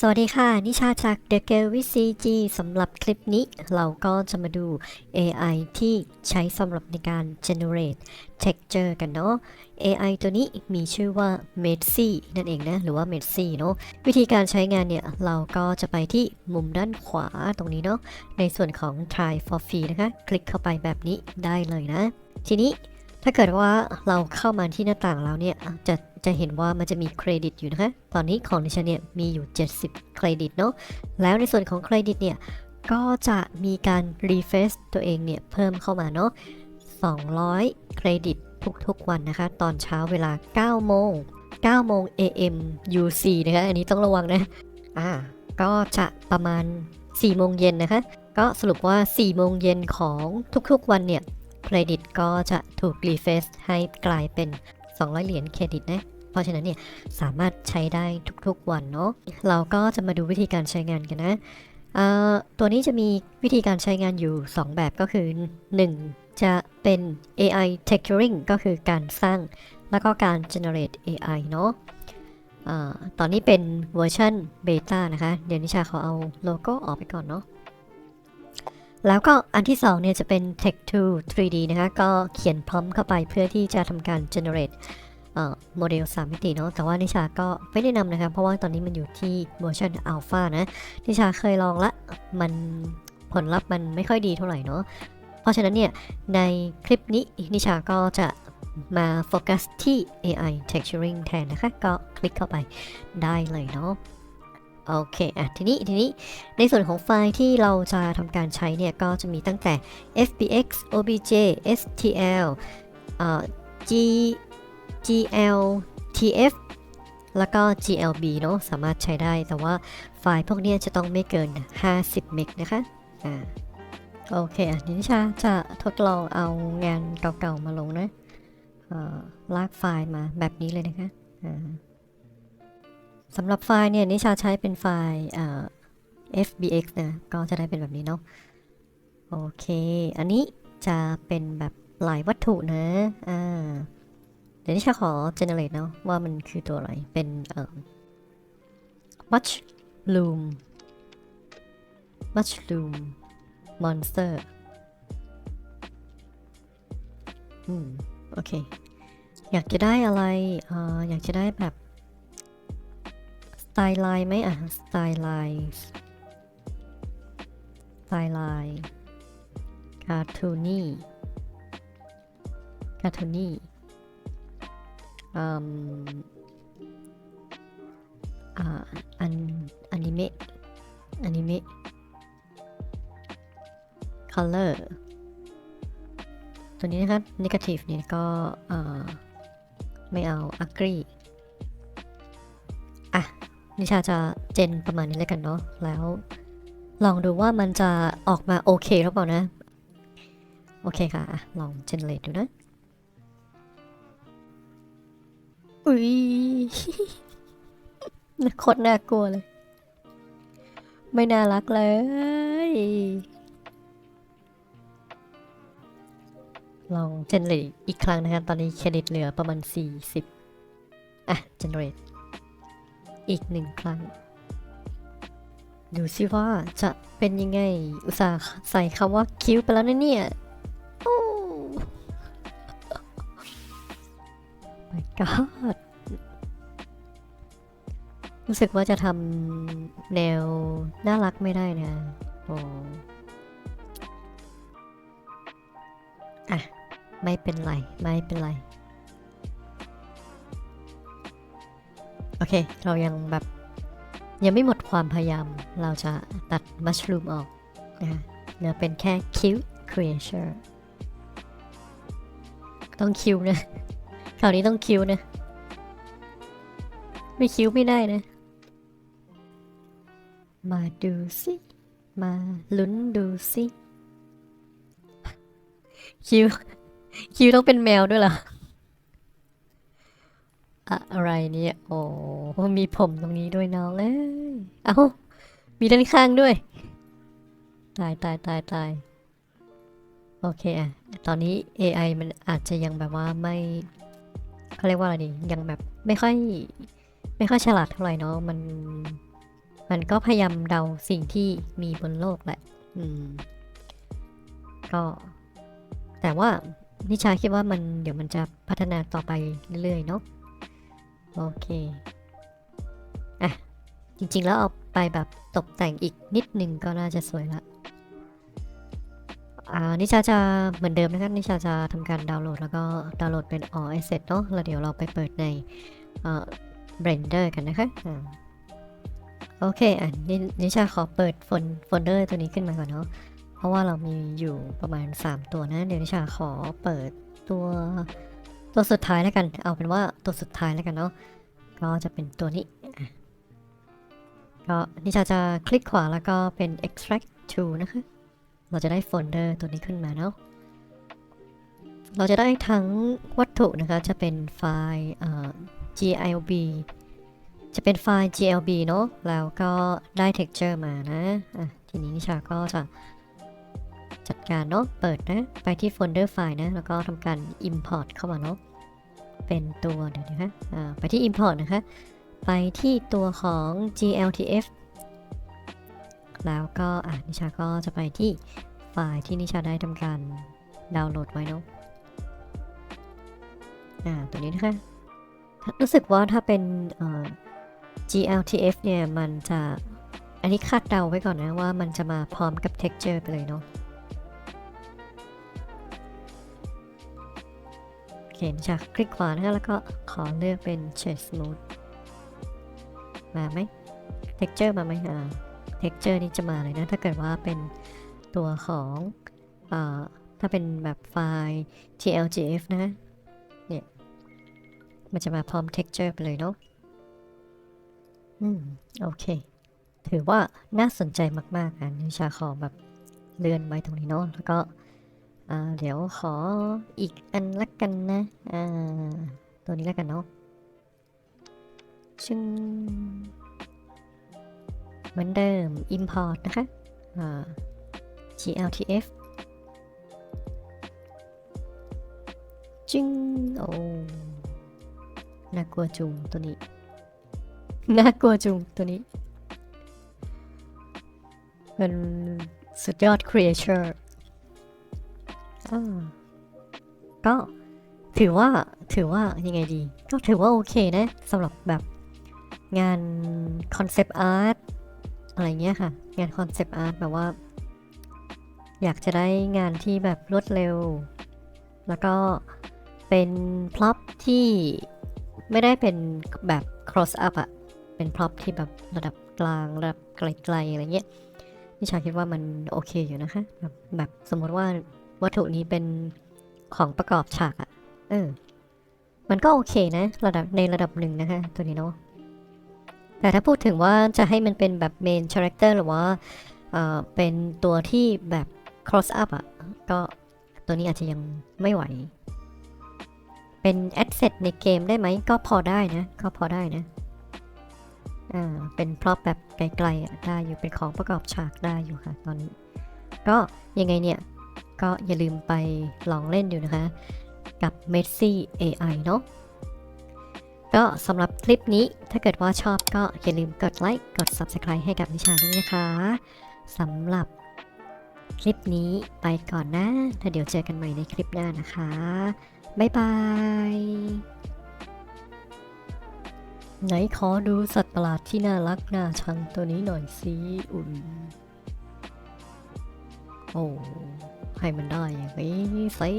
สวัสดีค่ะ นิชาจาก The g a l with CG สำหรับคลิปนี้เราก็จะมาดู AI ที่ใช้สำหรับในการ generate texture กันเนาะ AI ตัวนี้มีชื่อว่า m e d s y นั่นเองนะ หรือว่า m e d s y เนาะวิธีการใช้งานเนี่ย เราก็จะไปที่มุมด้านขวาตรงนี้เนาะในส่วนของ try for free นะคะ คลิกเข้าไปแบบนี้ได้เลยนะ ทีนี้ถ้าเกิดว่าเราเข้ามาที่หน้าต่างแล้วเนี่ยจะ จะเห็นว่ามันจะมีเครดิตอยู่นะคะ ตอนนี้ของดิฉันเนี่ยมีอยู่ 70 เครดิตเนาะ แล้วในส่วนของเครดิตเนี่ยก็จะมีการรีเฟซตัวเองเนี่ยเพิ่มเข้ามาเนาะ 200 เครดิตทุกๆวันนะคะ ตอนเช้าเวลา 9 โมง 9 โมง AM UC นะคะ อันนี้ต้องระวังนะ อ่า ก็จะประมาณ 4 โมงเย็นนะคะ ก็สรุปว่า 4 โมงเย็นของทุกๆวันเนี่ย เครดิตก็จะถูกรีเฟซให้กลายเป็น 200 เหรียญเครดิตนะ ราะฉะนั้นเนี่ยสามารถใช้ได้ทุกๆวันเนาะเราก็จะมาดูวิธีการใช้งานกันนะตัวนี้จะมีวิธีการใช้งานอยู่ 2 แบบก็คือ 1 จะเป็น AI texturing ก็คือการสร้างแล้วก็การ generate AI เนาะตอนนี้เป็นเวอร์ชันเบต้านะคะ เดี๋ยวนิชาขอเอาโลโก้ออกไปก่อนเนาะ แล้วก็อันที่2เนี่ยจะเป็น Text to 3D นะคะ ก็เขียนพร้อมเข้าไปเพื่อที่จะทำการ generate โมเดล 3 มิติเนาะแต่ว่านิชาก็ไม่แนะนำนะคะเพราะว่าตอนนี้มันอยู่ที่เวอร์ชันอัลฟานะ นิชาเคยลองละมันผลลัพธ์มันไม่ค่อยดีเท่าไหร่เนาะเพราะฉะนั้นเนี่ย ในคลิปนี้นิชาก็จะมาโฟกัสที่ AI texturing แทนนะคะ ก็คลิกเข้าไปได้เลยเนาะโอเค อะ ทีนี้ ทีนี้ ในส่วนของไฟล์ที่เราจะทำการใช้เนี่ย ก็จะมีตั้งแต่ fbx obj stl เอ่อ g gl tf แล้วก็ glb เนอะสามารถใช้ได้แต่ว่าไฟล์พวกนี้จะต้องไม่เกิน 50 เมกนะคะอ่าโอเคอะนิชาจะทดลองเอางานเก่าๆมาลงนะเอ่อลากไฟล์มาแบบนี้เลยนะคะอ่าสำหรับไฟล์เนี่ยนิชาใช้เป็นไฟล์เอ่อ fbx นะก็จะได้เป็นแบบนี้เนาะโอเค อันนี้จะเป็นแบบหลายวัตถุนะอ่า ดี๋ยวนิชาขอ generate เนาะว่ามันคือตัวอะไร เป็นเอ่อ mushroom mushroom monster อืม โอเค อยากจะได้อะไรเอ่ออยากจะได้แบบ สไตล์ไลน์ไหมอะ สไตล์ไลน์ สไตล์ไลน์คาร์ทูนี่คาร์ทูนี่ อ่าอันอนิเมะอนิเมะ color ตัวนี้นะครับ negative เนี่ยก็อ่อไม่เอา ugly อะ นิชาจะเจนประมาณนี้แล้วกันเนาะแล้วลองดูว่ามันจะออกมาโอเคหรือเปล่านะ โอเคค่ะอะลองเจนเลตดูนะ อุ้ยโคตรน่ากลัวเลย ไม่น่ารักเลย ลองเจนเลตอีกครั้งนะครับ ตอนนี้เครดิตเหลือประมาณ 40 อะ เจนเรตอีกหนึ่งครั้ง ดูสิว่าจะเป็นยังไง อุตส่าห์ใส่คำว่าคิ้วไปแล้วนะเนี่ย god รู้สึกว่าจะทำแนว น่ารักไม่ได้นะโอ้อะไม่เป็นไร ไม่เป็นไร โอเค เรายังแบบ ยังไม่หมดความพยายาม เราจะตัดมัชรูมออกนะคะเหลือเป็นแค่คิว creature ต้องคิวนะ คราวนี้ต้องคิวนะ ไม่คิวไม่ได้นะ มาดูสิ มาลุ้นดูสิคิวคิวต้องเป็นแมวด้วยเหรอ อะอะไรเนี่ย โอ้มีผมตรงนี้ด้วยน้องเอ้ยเอ้ามีด้านข้างด้วย ตายตายตายตายโอเคอะตอนนี้ AI มันอาจจะยังแบบว่าไม่ เขาเรียกว่าอะไรดียังแบบไม่ค่อย ไม่ค่อยฉลาดเท่าไหร่เนาะมัน มันก็พยายามเดาสิ่งที่มีบนโลกแหละ อืม ก็ แต่ว่านิชาคิดว่ามันเดี๋ยวมันจะพัฒนาต่อไปเรื่อยๆเนาะโอเคอะจริงๆแล้วเอาไปแบบตกแต่งอีกนิดนึงก็น่าจะสวยละ อ่านิชาจะเหมือนเดิมนะครับนิชาจะทำการดาวน์โหลดแล้วก็ดาวน์โหลดเป็น all asset เนาะแล้วเดี๋ยวเราไปเปิดในเอ่อ Blender กันนะคะอโอเคอะนนิชาขอเปิดโฟลโฟลเดอร์ตัวนี้ขึ้นมาก่อนเนาะเพราะว่าเรามีอยู่ประมาณ 3 ตัวนะเดี๋ยวนิชาขอเปิดตัวตัวสุดท้ายแล้วกัน เอาเป็นว่าตัวสุดท้ายแล้วกันเนาะก็จะเป็นตัวนี้ก็นิชาจะคลิกขวาแล้วก็เป็น extract to นะคะ เราจะได้โฟลเดอร์ตัวนี้ขึ้นมาเนาะ เราจะได้ทั้งวัตถุนะคะ จะเป็นไฟล์ GLB จะเป็นไฟล์ GLB เนาะ แล้วก็ได้ texture มานะะทีนี้นิชาก็จะจัดการเนาะ เปิดนะ ไปที่โฟลเดอร์ไฟล์นะ แล้วก็ทำการ import เข้ามาเนาะ เป็นตัวเดี๋ยวนะคะไปที่ import นะคะ ไปที่ตัวของ GLTF แล้วก็อะนิชาก็จะไปที่ไฟล์ที่นิชาได้ทำการดาวน์โหลดไว้เนาะอ่าตัวนี้นะคะรู้สึกว่าถ้าเป็น GLTF เนี่ย มันจะ อันนี้คาดเดาไว้ก่อนนะ ว่ามันจะมาพร้อมกับ texture ไปเลยเนาะโอเคนิชาคลิกขวานะคะแล้วก็ขอเลือกเป็น shade smooth มาไหม texture มาไหมอ่า texture นี่จะมาเลยนะ ถ้าเกิดว่าเป็นตัวของเอ่อถ้าเป็นแบบไฟล์ GLGF นะเนี่ยมันจะมาพร้อม texture ไปเลยเนาะอืม โอเค ถือว่าน่าสนใจมาก ๆอะนิชาขอแบบเลื่อนไว้ตรงนี้เนาะแล้วก็เดี๋ยวขออีกอันละกันนะตัวนี้ละกันเนาะชึง เหมือนเดิม import นะคะ gltf จึงโอ้น่ากลัวจุงตัวนี้ น่ากลัวจุงตัวนี้ เป็นสุดยอด creature อก็ถือว่าถือว่ายังไงดี ก็ถือว่าโอเคนะสำหรับแบบงานคอนเซปต์อาร์ต อะไรเงี้ยค่ะ งานคอนเซปต์อาร์ตแบบว่า อยากจะได้งานที่แบบรวดเร็ว แล้วก็เป็นพล็อปที่ไม่ได้เป็นแบบ cross up อะเป็นพล็อปที่แบบระดับกลางระดับไกลๆอะไรเงี้ยนิชาคิดว่ามันโอเคอยู่นะคะ แบบแบบสมมติว่าวัตถุนี้เป็นของประกอบฉากอะเออ มันก็โอเคนะ ระดับในระดับหนึ่งนะคะ ตัวนี้เนาะ แต่ถ้าพูดถึงว่าจะให้มันเป็นแบบ main character หรือว่าเออเป็นตัวที่แบบ cross up อะ ก็ตัวนี้อาจจะยังไม่ไหว เป็น asset ในเกมได้ไหม ก็พอได้นะ ก็พอได้นะ อ่า เป็นพร็อพแบบไกลๆอะได้อยู่เป็นของประกอบฉากได้อยู่ค่ะ ตอนนี้ ก็ยังไงเนี่ย ก็อย่าลืมไปลองเล่นดูนะคะ กับ Messi AI เนาะ ก็สำหรับคลิปนี้ถ้าเกิดว่าชอบก็อย่าลืมกดไลค์กด Subscribe ให้กับนิชาด้วยนะคะสำหรับคลิปนี้ไปก่อนนะแล้วเดี๋ยวเจอกันใหม่ในคลิปหน้านะคะ บ๊ายบาย ไหนขอดูสัตว์ประหลาดที่น่ารักน่าชังตัวนี้หน่อยสิอุ่นโอ้ให้มันได้อย่างนี้สิ